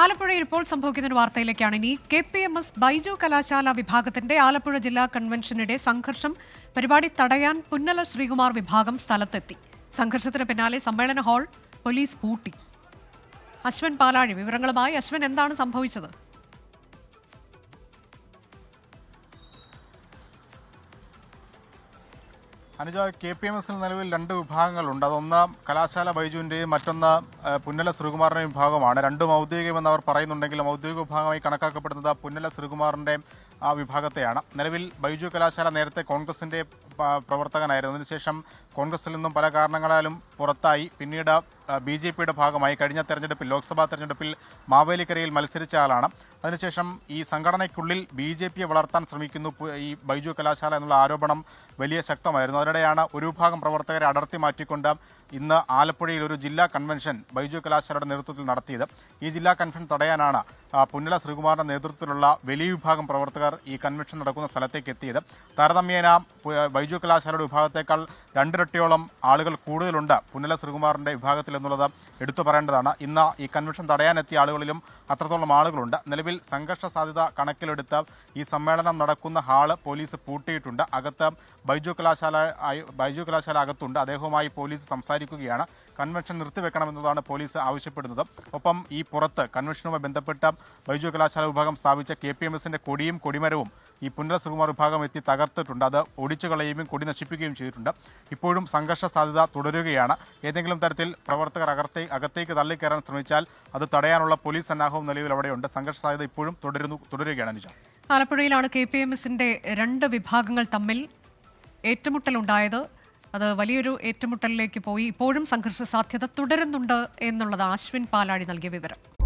ആലപ്പുഴയിൽ ഇപ്പോൾ സംഭവിക്കുന്ന ഒരു വാർത്തയിലേക്കാണ് ഇനി K P M S Baiju കലാശാല വിഭാഗത്തിന്റെ ആലപ്പുഴ ജില്ലാ കൺവെൻഷനിടെ സംഘർഷം പരിപാടി തടയാൻ പുന്നല ശ്രീകുമാർ വിഭാഗം സ്ഥലത്തെത്തി. സംഘർഷത്തിന് പിന്നാലെ സമ്മേളന ഹാൾ പോലീസ് പൂട്ടി. അശ്വൻ പാലാഴി വിവരങ്ങളുമായി. അശ്വൻ എന്താണ് സംഭവിച്ചത്? അനുജ കെ പി എം എസിൽ നിലവിൽ രണ്ട് വിഭാഗങ്ങളുണ്ട്. അതൊന്ന് കലാശാല ബൈജുവിന്റെയും മറ്റൊന്ന് പുന്നല ശ്രീകുമാറിന്റെയും വിഭാഗമാണ്. രണ്ടും ഔദ്യോഗികമെന്ന് അവർ പറയുന്നുണ്ടെങ്കിലും ഔദ്യോഗിക വിഭാഗമായി കണക്കാക്കപ്പെടുന്നത് പുന്നല ശ്രീകുമാറിന്റെ ആ വിഭാഗത്തെയാണ്. നിലവിൽ ബൈജു കലാശാല നേരത്തെ കോൺഗ്രസിന്റെ പ്രവർത്തകനായിരുന്നു. അതിനുശേഷം കോൺഗ്രസിൽ നിന്നും പല കാരണങ്ങളാലും പുറത്തായി. പിന്നീട് ബി ജെ പിയുടെ ഭാഗമായി കഴിഞ്ഞ തെരഞ്ഞെടുപ്പിൽ ലോക്സഭാ തെരഞ്ഞെടുപ്പിൽ മാവേലിക്കരയിൽ മത്സരിച്ച ആളാണ്. അതിനുശേഷം ഈ സംഘടനയ്ക്കുള്ളിൽ ബി ജെ പിയെ വളർത്താൻ ശ്രമിക്കുന്നു ഈ ബൈജു കലാശാല എന്നുള്ള ആരോപണം വലിയ ശക്തമായിരുന്നു. അതിനിടെയാണ് ഒരു വിഭാഗം പ്രവർത്തകരെ അടർത്തി മാറ്റിക്കൊണ്ട് ഇന്ന് ആലപ്പുഴയിൽ ഒരു ജില്ലാ കൺവെൻഷൻ ബൈജു കലാശാലയുടെ നേതൃത്വത്തിൽ നടത്തിയത്. ഈ ജില്ലാ കൺവെൻഷൻ തടയാനാണ് പുന്നല ശ്രീകുമാറിന്റെ നേതൃത്വത്തിലുള്ള വലിയ വിഭാഗം പ്രവർത്തകർ ഈ കൺവെൻഷൻ നടക്കുന്ന സ്ഥലത്തേക്ക് എത്തിയത്. താരതമ്യേന ബൈജു കലാശാലയുടെ വിഭാഗത്തേക്കാൾ രണ്ടിരട്ടിയോളം ആളുകൾ കൂടുതലുണ്ട് പുന്നല ശ്രീകുമാറിന്റെ വിഭാഗത്തിൽ എന്നുള്ളത് എടുത്തു പറയേണ്ടതാണ്. ഇന്ന് ഈ കൺവെൻഷൻ തടയാനെത്തിയ ആളുകളിലും അത്രത്തോളം ആളുകളുണ്ട്. നിലവിൽ സംഘർഷ സാധ്യത കണക്കിലെടുത്ത് ഈ സമ്മേളനം നടക്കുന്ന ഹാൾ പോലീസ് പൂട്ടിയിട്ടുണ്ട്. അകത്ത് ബൈജു കലാശാല ബൈജു കലാശാല അകത്തുണ്ട്. അദ്ദേഹവുമായി പോലീസ് സംസാരിക്കുകയാണ്. കൺവെൻഷൻ നിർത്തിവെക്കണമെന്നതാണ് പോലീസ് ആവശ്യപ്പെടുന്നത്. ഒപ്പം ഈ പുറത്ത് കൺവെൻഷനുമായി ബന്ധപ്പെട്ട ബൈജു കലാശാല വിഭാഗം സ്ഥാപിച്ച കെ പി എം എസിന്റെ കൊടിയും കൊടിമരവും ഈ പുനരസുകുമാർ വിഭാഗം എത്തി തകർത്തിട്ടുണ്ട്. അത് ഒടിച്ചു കളയുകയും കൊടി നശിപ്പിക്കുകയും ചെയ്തിട്ടുണ്ട്. ഇപ്പോഴും സംഘർഷ സാധ്യത തുടരുകയാണ്. ഏതെങ്കിലും തരത്തിൽ പ്രവർത്തകർ അകത്തേ അകത്തേക്ക് തള്ളിക്കയറാൻ ശ്രമിച്ചാൽ അത് തടയാനുള്ള പോലീസ് സന്നാഹവും നിലവിൽ അവിടെയുണ്ട്. സംഘർഷ സാധ്യത ഇപ്പോഴും തുടരുന്നു തുടരുകയാണ് അനുജ ആലപ്പുഴയിലാണ് കെ പി എം എസിന്റെ രണ്ട് വിഭാഗങ്ങൾ തമ്മിൽ ഏറ്റുമുട്ടലുണ്ടായത്. അത് വലിയൊരു ഏറ്റുമുട്ടലിലേക്ക് പോയി. ഇപ്പോഴും സംഘർഷ സാധ്യത തുടരുന്നുണ്ട് എന്നുള്ളത് അശ്വിൻ പാലാഴി നൽകിയ വിവരം.